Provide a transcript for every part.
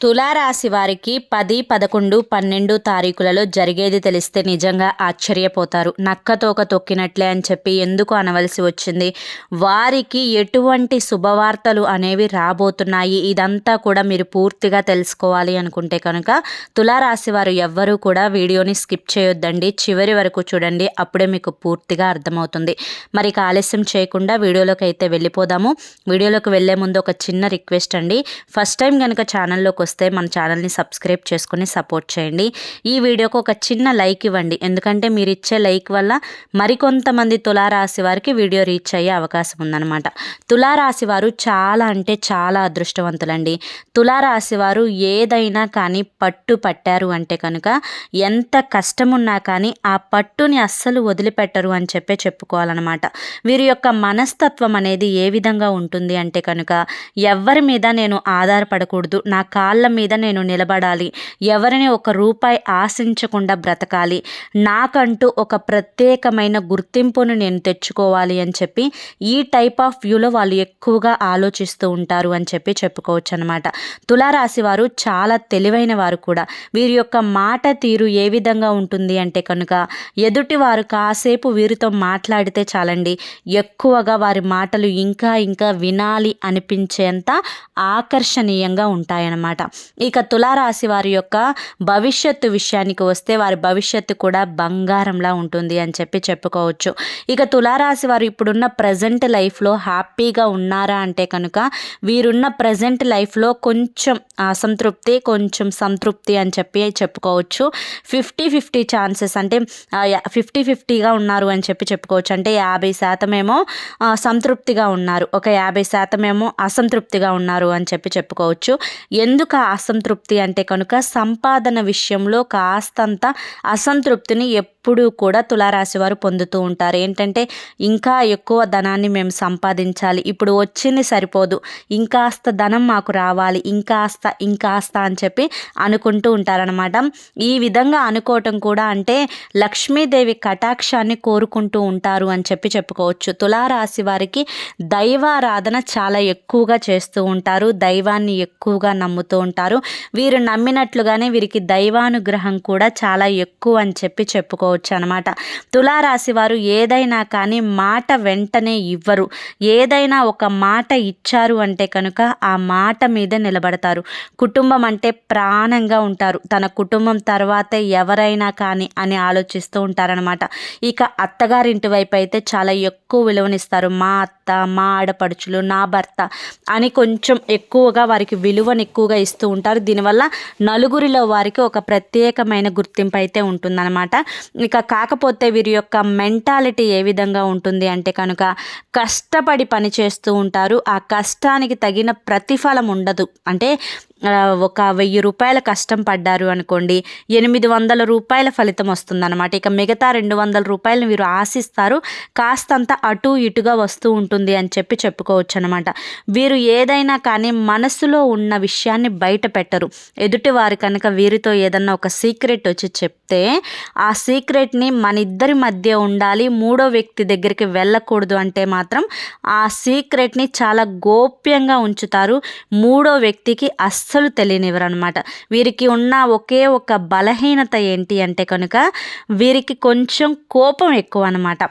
తులారాశి వారికి పది పదకొండు పన్నెండు తారీఖులలో జరిగేది తెలిస్తే నిజంగా ఆశ్చర్యపోతారు. నక్కతోక తొక్కినట్లే అని చెప్పి ఎందుకు అనవలసి వచ్చింది? వారికి ఎటువంటి శుభవార్తలు అనేవి రాబోతున్నాయి? ఇదంతా కూడా మీరు పూర్తిగా తెలుసుకోవాలి అనుకుంటే కనుక తులారాశి వారు ఎవ్వరూ కూడా వీడియోని స్కిప్ చేయొద్దండి. చివరి వరకు చూడండి. అప్పుడే మీకు పూర్తిగా అర్థమవుతుంది. మరి ఆలస్యం చేయకుండా వీడియోలోకి అయితే వెళ్ళిపోదాము. వీడియోలోకి వెళ్ళే ముందు ఒక చిన్న రిక్వెస్ట్ అండి. ఫస్ట్ టైం కనుక ఛానల్లోకి వస్తే మన ఛానల్ని సబ్స్క్రైబ్ చేసుకుని సపోర్ట్ చేయండి. ఈ వీడియోకు ఒక చిన్న లైక్ ఇవ్వండి. ఎందుకంటే మీరు ఇచ్చే లైక్ వల్ల మరికొంతమంది తులారాశి వారికి వీడియో రీచ్ అయ్యే అవకాశం ఉందన్నమాట. తులారాశి వారు చాలా అంటే చాలా అదృష్టవంతులండి. తులారాశి వారు ఏదైనా కానీ పట్టు పట్టారు అంటే కనుక ఎంత కష్టమున్నా కానీ ఆ పట్టుని అస్సలు వదిలిపెట్టరు అని చెప్పే చెప్పుకోవాలన్నమాట. వీరి యొక్క మనస్తత్వం అనేది ఏ విధంగా ఉంటుంది అంటే కనుక ఎవరి మీద నేను ఆధారపడకూడదు. నా కాళ్ళ మీద నేను నిలబడాలి. ఎవరిని ఒక రూపాయి ఆశించకుండా బ్రతకాలి. నాకంటూ ఒక ప్రత్యేకమైన గుర్తింపును నేను తెచ్చుకోవాలి అని చెప్పి ఈ టైప్ ఆఫ్ వ్యూలో వాళ్ళు ఎక్కువగా ఆలోచిస్తూ ఉంటారు అని చెప్పి చెప్పుకోవచ్చు అనమాట తులారాశి వారు చాలా తెలివైన వారు కూడా. వీరి యొక్క మాట తీరు ఏ విధంగా ఉంటుంది అంటే కనుక ఎదుటి వారు కాసేపు వీరితో మాట్లాడితే చాలండి. ఎక్కువగా వారి మాటలు ఇంకా ఇంకా వినాలి అనిపించేంత ఆకర్షణీయంగా ఉంటాయన్నమాట. ఇక తులారాశి వారి యొక్క భవిష్యత్తు విషయానికి వస్తే వారి భవిష్యత్తు కూడా బంగారంలా ఉంటుంది అని చెప్పి చెప్పుకోవచ్చు. ఇక తులారాశి వారు ఇప్పుడున్న ప్రజెంట్ లైఫ్లో హ్యాపీగా ఉన్నారా అంటే కనుక వీరున్న ప్రజెంట్ లైఫ్లో కొంచెం అసంతృప్తి కొంచెం సంతృప్తి అని చెప్పి చెప్పుకోవచ్చు. ఫిఫ్టీ ఫిఫ్టీ ఛాన్సెస్ అంటే ఫిఫ్టీ ఫిఫ్టీగా ఉన్నారు అని చెప్పి చెప్పుకోవచ్చు. అంటే యాభై శాతం ఏమో సంతృప్తిగా ఉన్నారు. ఒక యాభై శాతం ఏమో అసంతృప్తిగా ఉన్నారు అని చెప్పి చెప్పుకోవచ్చు. ఎందుకు అసంతృప్తి అంటే కనుక సంపాదన విషయంలో కాస్తంత అసంతృప్తిని ఎప్పుడు కూడా తులారాశి వారు పొందుతూ ఉంటారు. ఏంటంటే ఇంకా ఎక్కువ ధనాన్ని మేము సంపాదించాలి. ఇప్పుడు వచ్చింది సరిపోదు. ఇంకాస్త ధనం మాకు రావాలి. ఇంకాస్త ఇంకాస్త అని చెప్పి అనుకుంటూ ఉంటారనమాట ఈ విధంగా అనుకోవటం కూడా అంటే లక్ష్మీదేవి కటాక్షాన్ని కోరుకుంటూ ఉంటారు అని చెప్పి చెప్పుకోవచ్చు. తులారాశి వారికి దైవారాధన చాలా ఎక్కువగా చేస్తూ ఉంటారు. దైవాన్ని ఎక్కువగా నమ్ముతూ ఉంటారు. వీరు నమ్మినట్లుగానే వీరికి దైవానుగ్రహం కూడా చాలా ఎక్కువ అని చెప్పి చెప్పుకోవచ్చు. అనమాట తులారాశి వారు ఏదైనా కానీ మాట వెంటనే ఇవ్వరు. ఏదైనా ఒక మాట ఇచ్చారు అంటే కనుక ఆ మాట మీద నిలబడతారు. కుటుంబం అంటే ప్రాణంగా ఉంటారు. తన కుటుంబం తర్వాతే ఎవరైనా కానీ అని ఆలోచిస్తూ ఉంటారనమాట. ఇక అత్తగారింటి వైపు అయితే చాలా ఎక్కువ విలువనిస్తారు. మా అత్త భర్త మా ఆడపడుచులు నా భర్త అని కొంచెం ఎక్కువగా వారికి విలువను ఎక్కువగా ఇస్తూ ఉంటారు. దీనివల్ల నలుగురిలో వారికి ఒక ప్రత్యేకమైన గుర్తింపు అయితే ఉంటుందన్నమాట. ఇక కాకపోతే వీరి యొక్క మెంటాలిటీ ఏ విధంగా ఉంటుంది అంటే కనుక కష్టపడి పని చేస్తూ ఉంటారు. ఆ కష్టానికి తగిన ప్రతిఫలం ఉండదు. అంటే ఒక వెయ్యి రూపాయల కష్టం పడ్డారు అనుకోండి ఎనిమిది వందల రూపాయల ఫలితం వస్తుందన్నమాట. ఇక మిగతా రెండు వందల రూపాయలు వీరు ఆశిస్తారు. కాస్తంత అటు ఇటుగా వస్తూ ఉంటుంది. అని చెప్పి చెప్పుకోవచ్చు అనమాట వీరు ఏదైనా కానీ మనసులో ఉన్న విషయాన్ని బయట పెట్టరు. ఎదుటి వారు కనుక వీరితో ఏదన్నా ఒక సీక్రెట్ వచ్చి చెప్తే ఆ సీక్రెట్ని మన ఇద్దరి మధ్య ఉండాలి మూడో వ్యక్తి దగ్గరికి వెళ్ళకూడదు అంటే మాత్రం ఆ సీక్రెట్ని చాలా గోప్యంగా ఉంచుతారు. మూడో వ్యక్తికి అస్సలు తెలియనివ్వరు అనమాట వీరికి ఉన్న ఒకే ఒక బలహీనత ఏంటి అంటే కనుక వీరికి కొంచెం కోపం ఎక్కువ అనమాట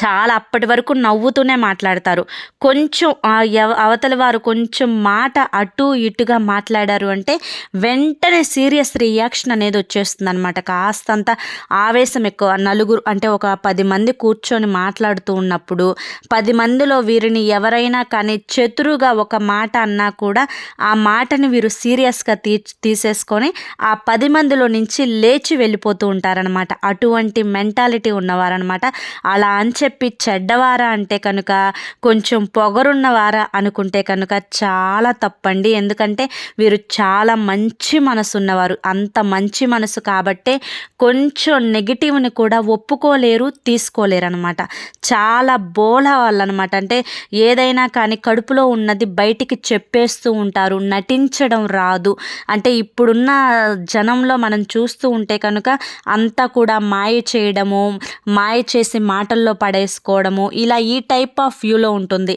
చాలా అప్పటి వరకు నవ్వుతూనే మాట్లాడతారు. కొంచెం అవతల వారు కొంచెం మాట అటు ఇటుగా మాట్లాడారు అంటే వెంటనే సీరియస్ రియాక్షన్ అనేది వచ్చేస్తుంది అనమాట కాస్తంత ఆవేశం ఎక్కువ. నలుగురు అంటే ఒక పది మంది కూర్చొని మాట్లాడుతూ ఉన్నప్పుడు పది మందిలో వీరిని ఎవరైనా కానీ చతురుగా ఒక మాట అన్నా కూడా ఆ మాటని వీరు సీరియస్గా తీ తీసేసుకొని ఆ పది మందిలో నుంచి లేచి వెళ్ళిపోతూ ఉంటారనమాట అటువంటి మెంటాలిటీ ఉన్నవారనమాట అలా అని చెప్పి చెడ్డవారా అంటే కనుక కొంచెం పొగరున్నవారా అనుకుంటే కనుక చాలా తప్పండి. ఎందుకంటే వీరు చాలా మంచి మనసు ఉన్నవారు అంత మంచి మనసు కాబట్టే కొంచెం నెగిటివ్ని కూడా ఒప్పుకోలేరు తీసుకోలేరు అనమాట చాలా బోల వాళ్ళు అనమాట అంటే ఏదైనా కానీ కడుపులో ఉన్నది బయటికి చెప్పేస్తూ ఉంటారు నటించడం రాదు. అంటే ఇప్పుడున్న జనంలో మనం చూస్తూ ఉంటే కనుక అంతా కూడా మాయ చేయడము మాయ చేసి మాటల్లో పడేసుకోవడము ఇలా ఈ టైప్ ఆఫ్ వ్యూలో ఉంటుంది.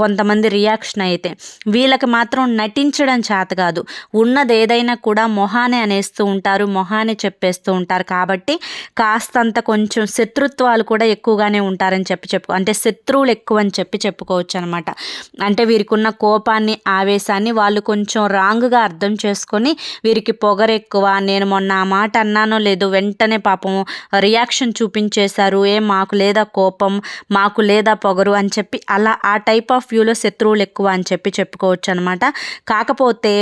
కొంతమంది రియాక్షన్ అయితే. వీళ్ళకి మాత్రం నటించడం చేత కాదు. ఉన్నది ఏదైనా కూడా మొహానే అనేస్తూ ఉంటారు మొహానే చెప్పేస్తూ ఉంటారు. కాబట్టి కాస్తంత కొంచెం శత్రుత్వాలు కూడా ఎక్కువగానే ఉంటారని చెప్పి చెప్పు అంటే శత్రువులు ఎక్కువ అని చెప్పి చెప్పుకోవచ్చు అనమాట. అంటే వీరికి ఉన్న కోపాన్ని ఆవేశాన్ని వాళ్ళు కొంచెం రాంగ్గా అర్థం చేసుకొని వీరికి పొగరు ఎక్కువ నేను మొన్న ఆ మాట అన్నానో లేదో వెంటనే పాపం రియాక్షన్ చూపించేశారు ఏ మాకు లేదా కోపం మాకు లేదా పొగరు అని చెప్పి అలా ఆ టైప్ ఆఫ్ వ్యూలో శత్రువులు ఎక్కువ అని చెప్పి చెప్పుకోవచ్చు అనమాట కాకపోతే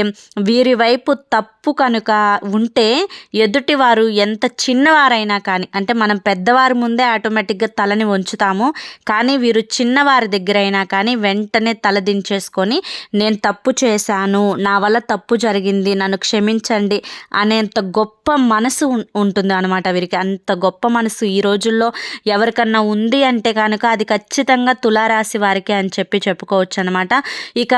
వీరి వైపు తప్పు కనుక ఉంటే ఎదుటివారు ఎంత చిన్నవారైనా కానీ అంటే మనం పెద్దవారి ముందే ఆటోమేటిక్గా తలని వంచుతాము కానీ వీరు చిన్నవారి దగ్గర అయినా కానీ వెంటనే తల దించేసుకొని నేను తప్పు చేశాను నా వల్ల తప్పు జరిగింది నన్ను క్షమించండి అనేంత గొప్ప మనసు ఉంటుంది అనమాట వీరికి. అంత గొప్ప మనసు ఈ రోజుల్లో ఎవరికన్నా ఉంది అంటే కనుక అది ఖచ్చితంగా తులారాశి వారికి అని చెప్పి చెప్పుకోవచ్చు అనమాట ఇక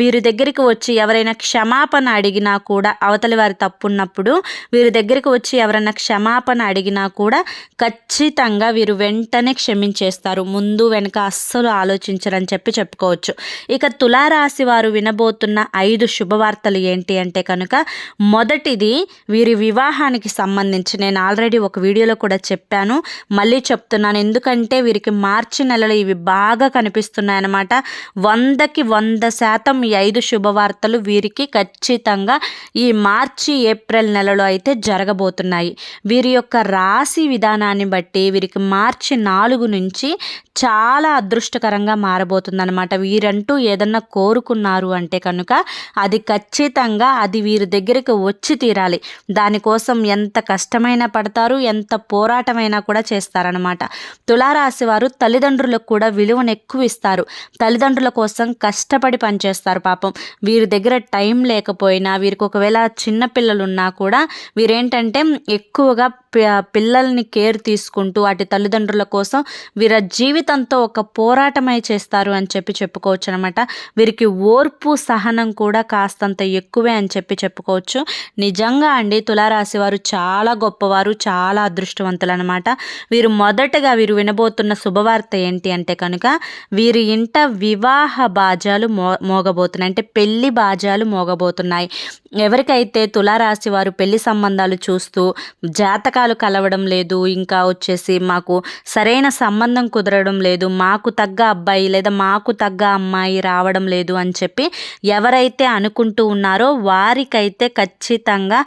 వీరి దగ్గరికి వచ్చి ఎవరైనా క్షమాపణ అడిగినా కూడా అవతలి వారి తప్పు ఉన్నప్పుడు వీరి దగ్గరికి వచ్చి ఎవరైనా క్షమాపణ అడిగినా కూడా ఖచ్చితంగా వీరు వెంటనే క్షమించేస్తారు. ముందు వెనక అస్సలు ఆలోచించరని చెప్పి చెప్పుకోవచ్చు. ఇక తులారాశి వారు వినబోతున్న ఐదు శుభవార్తలు ఏంటి అంటే కనుక మొదటిది వీరి వివాహానికి సంబంధించి నేను ఆల్రెడీ ఒక వీడియోలో కూడా చెప్పాను. మళ్ళీ చెప్తున్నాను. ఎందుకంటే వీరికి మార్చి నెలలో ఇవి బాగా కనిపిస్తున్నాయి అన్నమాట వందకి వంద శాతం ఈ ఐదు శుభవార్తలు వీరికి ఖచ్చితంగా ఈ మార్చి ఏప్రిల్ నెలలో అయితే జరగబోతున్నాయి. వీరి యొక్క రాశి విధానాన్ని బట్టి వీరికి మార్చి నాలుగు నుంచి చాలా అదృష్టకరంగా మారబోతుందన్నమాట. వీరంటూ ఏదన్నా కోరుకున్నారు అంటే కనుక అది ఖచ్చితంగా అది వీరి దగ్గరికి వచ్చి తీరాలి. దానికోసం ఎంత కష్టమైనా పడతారు ఎంత పోరాటమైనా కూడా చేస్తారనమాట తుల వారు తల్లిదండ్రులకు కూడా విలువను ఎక్కువ ఇస్తారు తల్లిదండ్రుల కోసం కష్టపడి పనిచేస్తారు పాపం. వీరి దగ్గర టైం లేకపోయినా వీరికి ఒకవేళ చిన్న పిల్లలు ఉన్నా కూడా వీరేంటంటే ఎక్కువగా పిల్లల్ని కేర్ తీసుకుంటూ వాటి తల్లిదండ్రుల కోసం వీరి జీవితంతో ఒక పోరాటమై చేస్తారు అని చెప్పి చెప్పుకోవచ్చు అనమాట వీరికి ఓర్పు సహనం కూడా కాస్తంత ఎక్కువే అని చెప్పి చెప్పుకోవచ్చు. నిజంగా అండి తులారాశి వారు చాలా గొప్పవారు చాలా అదృష్టవంతులు అనమాట వీరు మొదటగా వీరు వినబోతున్న శుభవార్త ఏంటి అంటే కనుక వీరి ఇంట వివాహ బాజాలు మో మోగబోతున్నాయి. అంటే పెళ్ళి బాజాలు మోగబోతున్నాయి. ఎవరికైతే తులారాశి వారు పెళ్ళి సంబంధాలు చూస్తూ జాతకాలు కలవడం లేదు ఇంకా వచ్చేసి మాకు సరైన సంబంధం కుదరడం లేదు మాకు తగ్గ అబ్బాయి లేదా మాకు తగ్గ అమ్మాయి రావడం లేదు అని చెప్పి ఎవరైతే అనుకుంటూ ఉన్నారో వారికైతే ఖచ్చితంగా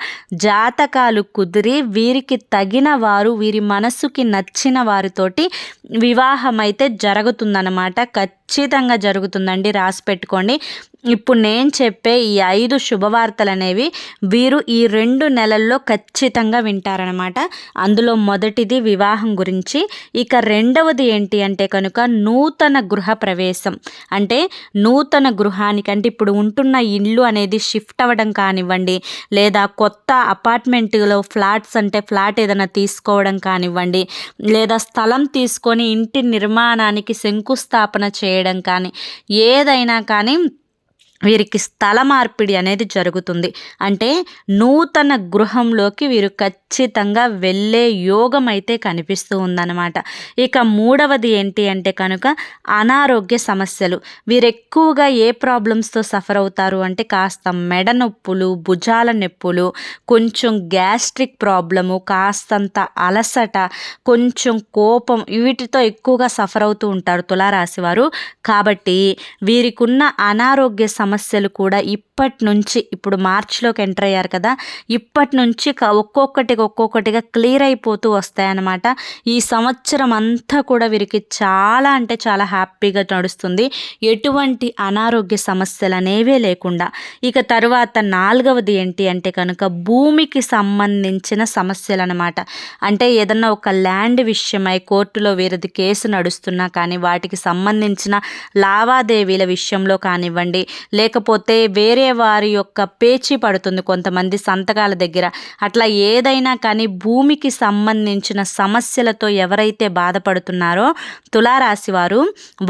జాతకాలు కుదిరి వీరికి తగిన వారు వీరి మనస్సుకి నచ్చిన వారితోటి వివాహం అయితే జరుగుతుందన్నమాట. ఖచ్చితంగా జరుగుతుందండి. రాసి పెట్టుకోండి. ఇప్పుడు నేను చెప్పే ఈ ఐదు శుభవార్తలు అనేవి వీరు ఈ రెండు నెలల్లో ఖచ్చితంగా వింటారనమాట అందులో మొదటిది వివాహం గురించి ఇక రెండవది ఏంటి అంటే కనుక నూతన గృహ ప్రవేశం. అంటే నూతన గృహానికి అంటే ఇప్పుడు ఉంటున్న ఇల్లు అనేది షిఫ్ట్ అవ్వడం కానివ్వండి లేదా కొత్త అపార్ట్మెంట్లో ఫ్లాట్స్ అంటే ఫ్లాట్ ఏదైనా తీసుకోవడం కానివ్వండి లేదా స్థలం తీసుకొని ఇంటి నిర్మాణానికి శంకుస్థాపన చేయడం కానీ ఏదైనా కానీ వీరికి స్థల మార్పిడి అనేది జరుగుతుంది. అంటే నూతన గృహంలోకి వీరు ఖచ్చితంగా వెళ్ళే యోగం అయితే కనిపిస్తూ ఉందన్నమాట. ఇక మూడవది ఏంటి అంటే కనుక అనారోగ్య సమస్యలు. వీరు ఎక్కువగా ఏ ప్రాబ్లమ్స్తో సఫర్ అవుతారు అంటే కాస్త మెడ నొప్పులు భుజాల నొప్పులు కొంచెం గ్యాస్ట్రిక్ ప్రాబ్లము కాస్తంత అలసట కొంచెం కోపం వీటితో ఎక్కువగా సఫర్ అవుతూ ఉంటారు తులారాశి వారు. కాబట్టి వీరికున్న అనారోగ్య సమస్యలు కూడా ఇప్పటి నుంచి ఇప్పుడు మార్చిలోకి ఎంటర్ అయ్యారు కదా ఇప్పటి నుంచి క- ఒక్కొక్కటిగా ఒక్కొక్కటిగా క్లియర్ అయిపోతూ వస్తాయన్నమాట. ఈ సంవత్సరం అంతా కూడా వీరికి చాలా అంటే చాలా హ్యాపీగా నడుస్తుంది. ఎటువంటి అనారోగ్య సమస్యలు అనేవే లేకుండా ఇక తరువాత నాలుగవది ఏంటి అంటే కనుక భూమికి సంబంధించిన సమస్యలు అనమాట అంటే ఏదన్నా ఒక ల్యాండ్ విషయమై కోర్టులో వీరిది కేసు నడుస్తున్నా కానీ వాటికి సంబంధించిన లావాదేవీల విషయంలో కానివ్వండి లేకపోతే వేరే వారి యొక్క పేచీ పడుతుంది కొంతమంది సంతకాల దగ్గర. అట్లా ఏదైనా కానీ భూమికి సంబంధించిన సమస్యలతో ఎవరైతే బాధపడుతున్నారో తులారాశి వారు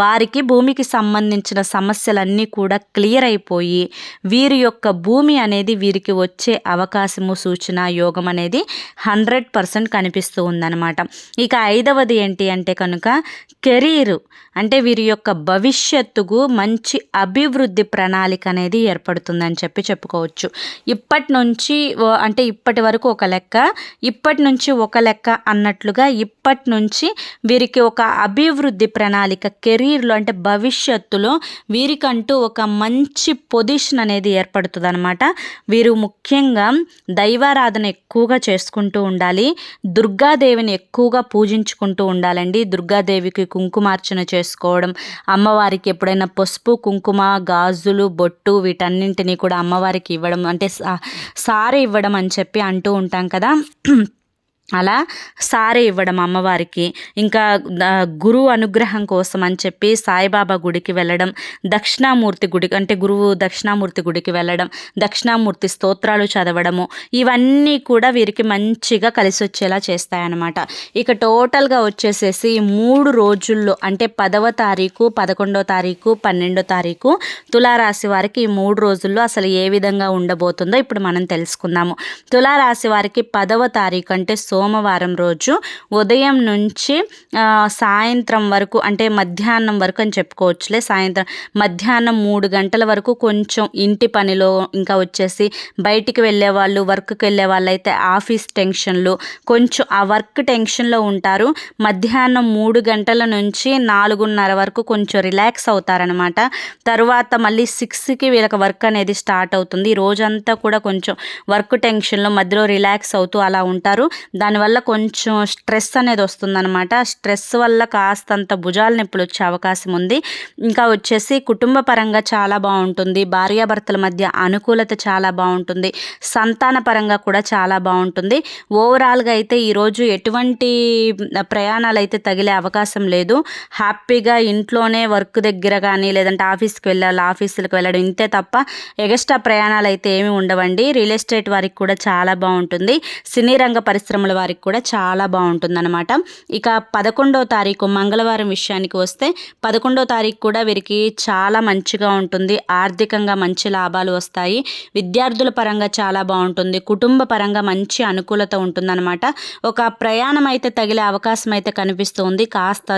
వారికి భూమికి సంబంధించిన సమస్యలన్నీ కూడా క్లియర్ అయిపోయి వీరి యొక్క భూమి అనేది వీరికి వచ్చే అవకాశము సూచన యోగం అనేది హండ్రెడ్ పర్సెంట్ కనిపిస్తూ ఉందన్నమాట. ఇక ఐదవది ఏంటి అంటే కనుక కెరీరు అంటే వీరి యొక్క భవిష్యత్తుకు మంచి అభివృద్ధి ప్రణాళిక ప్రణాళిక అనేది ఏర్పడుతుందని చెప్పి చెప్పుకోవచ్చు. ఇప్పటి నుంచి అంటే ఇప్పటి వరకు ఒక లెక్క ఇప్పటి నుంచి ఒక లెక్క అన్నట్లుగా ఇప్పటి నుంచి వీరికి ఒక అభివృద్ధి ప్రణాళిక కెరీర్లో అంటే భవిష్యత్తులో వీరికంటూ ఒక మంచి పొజిషన్ అనేది ఏర్పడుతుంది అనమాట వీరు ముఖ్యంగా దైవారాధన ఎక్కువగా చేసుకుంటూ ఉండాలి దుర్గాదేవిని ఎక్కువగా పూజించుకుంటూ ఉండాలండి. దుర్గాదేవికి కుంకుమార్చన చేసుకోవడం అమ్మవారికి ఎప్పుడైనా పసుపు కుంకుమ గాజులు బొట్టు వీటన్నింటినీ కూడా అమ్మవారికి ఇవ్వడం అంటే సారీ ఇవ్వడం అని చెప్పి అంటూ ఉంటాం కదా. అలా సారే ఇవ్వడం అమ్మవారికి. ఇంకా గురువు అనుగ్రహం కోసం అని చెప్పి సాయిబాబా గుడికి వెళ్ళడం దక్షిణామూర్తి గుడి అంటే గురువు దక్షిణామూర్తి గుడికి వెళ్ళడం దక్షిణామూర్తి స్తోత్రాలు చదవడము ఇవన్నీ కూడా వీరికి మంచిగా కలిసి వచ్చేలా చేస్తాయన్నమాట. ఇక టోటల్గా వచ్చేసేసి మూడు రోజుల్లో అంటే పదవ తారీఖు పదకొండో తారీఖు పన్నెండో తారీఖు తులారాశి వారికి ఈ మూడు రోజుల్లో అసలు ఏ విధంగా ఉండబోతుందో ఇప్పుడు మనం తెలుసుకుందాము. తులారాశి వారికి పదవ తారీఖు అంటే సోమవారం రోజు ఉదయం నుంచి సాయంత్రం వరకు అంటే మధ్యాహ్నం వరకు అని చెప్పుకోవచ్చులే సాయంత్రం మధ్యాహ్నం మూడు గంటల వరకు కొంచెం ఇంటి పనిలో ఇంకా వచ్చేసి బయటికి వెళ్ళే వాళ్ళు వర్క్కి వెళ్ళే వాళ్ళు అయితే ఆఫీస్ టెన్షన్లు కొంచెం ఆ వర్క్ టెన్షన్లో ఉంటారు. మధ్యాహ్నం మూడు గంటల నుంచి నాలుగున్నర వరకు కొంచెం రిలాక్స్ అవుతారనమాట. తర్వాత మళ్ళీ సిక్స్కి వీళ్ళకి వర్క్ అనేది స్టార్ట్ అవుతుంది. రోజంతా కూడా కొంచెం వర్క్ టెన్షన్లో మధ్యలో రిలాక్స్ అవుతూ అలా ఉంటారు. దానివల్ల కొంచెం స్ట్రెస్ అనేది వస్తుందన్నమాట. స్ట్రెస్ వల్ల కాస్తంత భుజాల నొప్పులు వచ్చే అవకాశం ఉంది. ఇంకా వచ్చేసి కుటుంబ పరంగా చాలా బాగుంటుంది. భార్యాభర్తల మధ్య అనుకూలత చాలా బాగుంటుంది. సంతాన పరంగా కూడా చాలా బాగుంటుంది. ఓవరాల్గా అయితే ఈరోజు ఎటువంటి ప్రయాణాలు అయితే తగిలే అవకాశం లేదు. హ్యాపీగా ఇంట్లోనే వర్క్ దగ్గర కానీ లేదంటే ఆఫీస్కి వెళ్ళాలి ఆఫీసులకు వెళ్ళడం ఇంతే తప్ప ఎగస్ట్రా ప్రయాణాలు అయితే ఏమి ఉండవండి. రియల్ ఎస్టేట్ వారికి కూడా చాలా బాగుంటుంది. సినీ రంగ పరిశ్రమల వారికి కూడా చాలా బాగుంటుందన్నమాట. ఇక పదకొండో తారీఖు మంగళవారం విషయానికి వస్తే పదకొండో తారీఖు కూడా వీరికి చాలా మంచిగా ఉంటుంది. ఆర్థికంగా మంచి లాభాలు వస్తాయి. విద్యార్థుల పరంగా చాలా బాగుంటుంది. కుటుంబ పరంగా మంచి అనుకూలత ఉంటుందన్నమాట. ఒక ప్రయాణం అయితే తగిలే అవకాశం అయితే కనిపిస్తుంది. కాస్త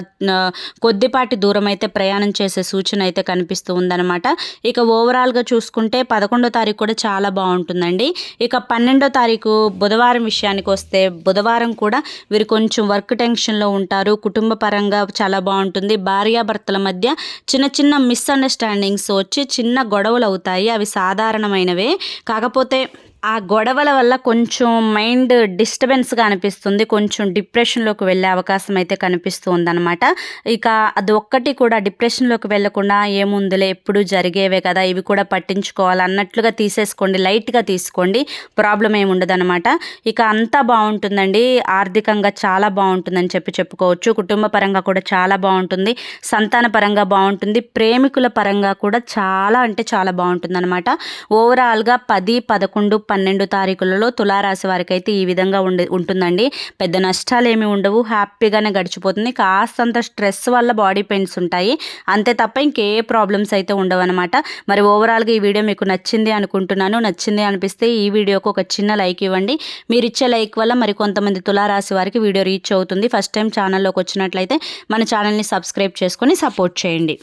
కొద్దిపాటి దూరం అయితే ప్రయాణం చేసే సూచన అయితే కనిపిస్తూ ఉందన్నమాట. ఇక ఓవరాల్గా చూసుకుంటే పదకొండో తారీఖు కూడా చాలా బాగుంటుందండి. ఇక పన్నెండో తారీఖు బుధవారం విషయానికి వస్తే బుధవారం కూడా వీరు కొంచెం వర్క్ టెన్షన్లో ఉంటారు. కుటుంబ పరంగా చాలా బాగుంటుంది. భార్యాభర్తల మధ్య చిన్న చిన్న మిస్అండర్స్టాండింగ్స్ వచ్చి చిన్న గొడవలు అవుతాయి. అవి సాధారణమైనవే. కాకపోతే ఆ గొడవల వల్ల కొంచెం మైండ్ డిస్టర్బెన్స్గా అనిపిస్తుంది. కొంచెం డిప్రెషన్లోకి వెళ్ళే అవకాశం అయితే కనిపిస్తూ ఉందన్నమాట. ఇక అది ఒక్కటి కూడా డిప్రెషన్లోకి వెళ్ళకుండా ఏముందిలే ఎప్పుడు జరిగేవే కదా ఇవి కూడా పట్టించుకోవాలి అన్నట్లుగా తీసేసుకోండి లైట్గా తీసుకోండి ప్రాబ్లం ఏమి ఉండదన్నమాట. ఇక అంతా బాగుంటుందండి. ఆర్థికంగా చాలా బాగుంటుందని చెప్పి చెప్పుకోవచ్చు. కుటుంబ పరంగా కూడా చాలా బాగుంటుంది. సంతాన పరంగా బాగుంటుంది. ప్రేమికుల పరంగా కూడా చాలా అంటే చాలా బాగుంటుంది అనమాట ఓవరాల్గా పది పదకొండు పన్నెండు తారీఖులలో తులారాశి వారికి అయితే ఈ విధంగా ఉండి ఉంటుందండి. పెద్ద నష్టాలు ఏమి ఉండవు. హ్యాపీగానే గడిచిపోతుంది. కాస్తంత స్ట్రెస్ వల్ల బాడీ పెయిన్స్ ఉంటాయి. అంతే తప్ప ఇంకే ప్రాబ్లమ్స్ అయితే ఉండవు అనమాట మరి ఓవరాల్గా ఈ వీడియో మీకు నచ్చింది అనుకుంటున్నాను. నచ్చింది అనిపిస్తే ఈ వీడియోకి ఒక చిన్న లైక్ ఇవ్వండి. మీరు ఇచ్చే లైక్ వల్ల మరి కొంతమంది తులారాశి వారికి వీడియో రీచ్ అవుతుంది. ఫస్ట్ టైం ఛానల్లోకి వచ్చినట్లయితే మన ఛానల్ని సబ్స్క్రైబ్ చేసుకొని సపోర్ట్ చేయండి.